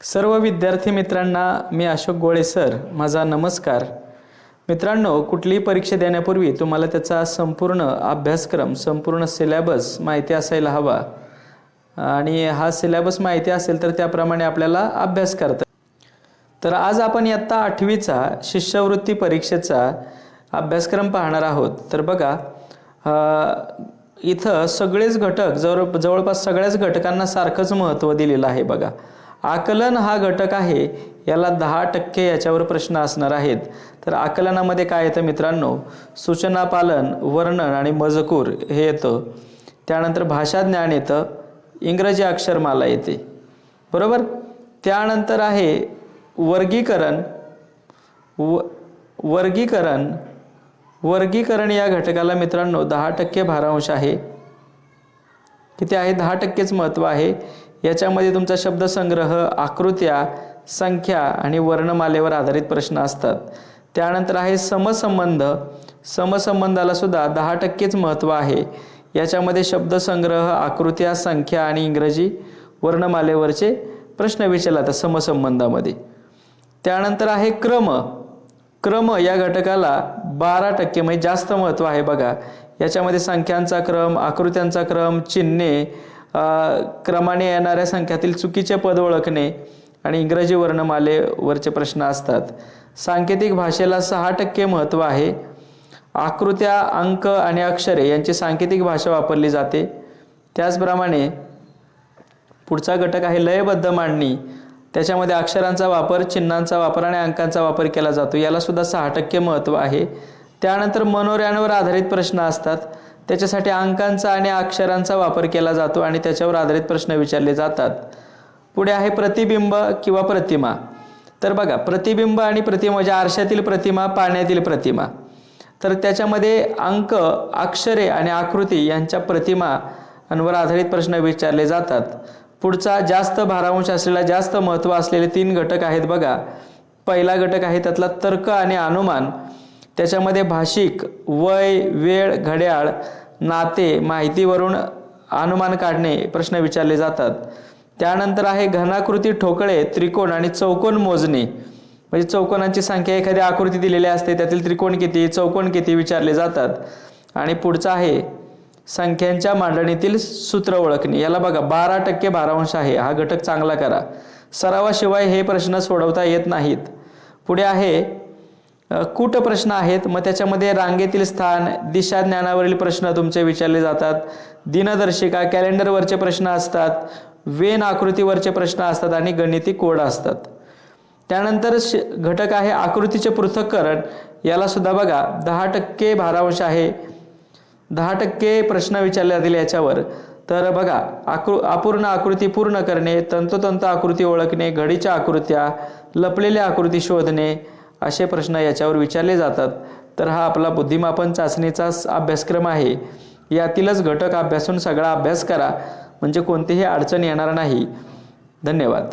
सर्व विद्यार्थी मित्रांना मी अशोक गोळे सर माझा नमस्कार. मित्रांनो कुठलीही परीक्षा देण्यापूर्वी तुम्हाला त्याचा संपूर्ण अभ्यासक्रम संपूर्ण सिलेबस माहिती असायला हवा. आणि हा सिलेबस माहिती असेल तर त्याप्रमाणे आपल्याला अभ्यास करता तर आज आपण इयत्ता आठवीचा शिष्यवृत्ती परीक्षेचा अभ्यासक्रम पाहणार आहोत. तर बघा इथं सगळेच घटक जवळ जवळपास सगळ्याच घटकांना सारखंच महत्त्व दिलेलं आहे बघा. आकलन हा घटक आहे याला दहा टक्के याच्यावर प्रश्न असणार आहेत. तर आकलनामध्ये काय येतं मित्रांनो? सूचना पालन वर्णन आणि मजकूर हे येतं. त्यानंतर भाषा ज्ञान येतं इंग्रजी अक्षरमाला येते. बरोबर? त्यानंतर आहे वर्गीकरण व वर्गीकरण वर्गीकरण या घटकाला मित्रांनो दहा टक्के भारांश आहे. किती आहे? दहा टक्केच महत्त्व आहे. याच्यामध्ये तुमचा शब्दसंग्रह आकृत्या संख्या आणि वर्णमालेवर आधारित प्रश्न असतात. त्यानंतर आहे समसंबंध. समसंबंधाला सुद्धा दहा टक्केच महत्त्व आहे. याच्यामध्ये शब्दसंग्रह आकृत्या संख्या आणि इंग्रजी वर्णमालेवरचे प्रश्न विचारला जातात समसंबंधामध्ये. त्यानंतर आहे क्रम. क्रम या घटकाला बारा टक्के म्हणजे जास्त महत्त्व आहे बघा. याच्यामध्ये संख्यांचा क्रम आकृत्यांचा क्रम चिन्हे क्रमाने येणाऱ्या संख्यातील चुकीचे पद ओळखणे आणि इंग्रजी वर्णमालेवरचे प्रश्न असतात. सांकेतिक भाषेला सहा टक्के महत्त्व आहे. आकृत्या अंक आणि अक्षरे यांची सांकेतिक भाषा वापरली जाते. त्याचप्रमाणे पुढचा घटक आहे लयबद्ध मांडणी. त्याच्यामध्ये अक्षरांचा वापर चिन्हांचा वापर आणि अंकांचा वापर केला जातो. याला सुद्धा सहा टक्के महत्त्व आहे. त्यानंतर मनोऱ्यांवर आधारित प्रश्न असतात. त्याच्यासाठी अंकांचा आणि अक्षरांचा वापर केला जातो आणि त्याच्यावर आधारित प्रश्न विचारले जातात. पुढे आहे प्रतिबिंब किंवा प्रतिमा. तर बघा प्रतिबिंब आणि प्रतिमा म्हणजे आरशातील प्रतिमा पाण्यातील प्रतिमा. तर त्याच्यामध्ये अंक अक्षरे आणि आकृती यांच्या प्रतिमांवर आधारित प्रश्न विचारले जातात. पुढचा जास्त भारांश असलेला जास्त महत्त्व असलेले तीन घटक आहेत बघा. पहिला घटक आहे त्यातला तर्क आणि अनुमान. त्याच्यामध्ये भाषिक वय वेळ घड्याळ नाते माहितीवरून अनुमान काढणे प्रश्न विचारले जातात. त्यानंतर आहे घनाकृती ठोकळे त्रिकोण आणि चौकोन मोजणे. म्हणजे चौकोनांची संख्या एखादी आकृती दिलेली असते त्यातील त्रिकोण किती चौकोन किती विचारले जातात. आणि पुढचा आहे संख्यांच्या मांडणीतील सूत्र ओळखणे. याला बघा बारा टक्के बारांश आहे. हा घटक चांगला करा. सरावाशिवाय हे प्रश्न सोडवता येत नाहीत. पुढे आहे कूट प्रश्न आहेत. मग त्याच्यामध्ये रांगेतील स्थान दिशा ज्ञानावरील प्रश्न तुमचे विचारले जातात. दिनदर्शिका कॅलेंडरवरचे प्रश्न असतात. वेन आकृतीवरचे प्रश्न असतात आणि गणिती कोड असतात. त्यानंतर श घटक आहे आकृतीचे पृथक्करण. याला सुद्धा बघा दहा टक्के भारांश आहे. दहा टक्के प्रश्न विचारले जातील याच्यावर. तर बघा आकृ अपूर्ण आकृती पूर्ण करणे तंतोतंत आकृती ओळखणे घडीच्या आकृत्या लपलेल्या आकृती शोधणे असे प्रश्न याच्यावर विचारले जातात. तर हा आपला बुद्धिमापन चाचणीचा अभ्यासक्रम आहे. यातीलच घटक अभ्यासून सगळा अभ्यास करा. म्हणजे कोणतीही अडचण येणार नाही. धन्यवाद.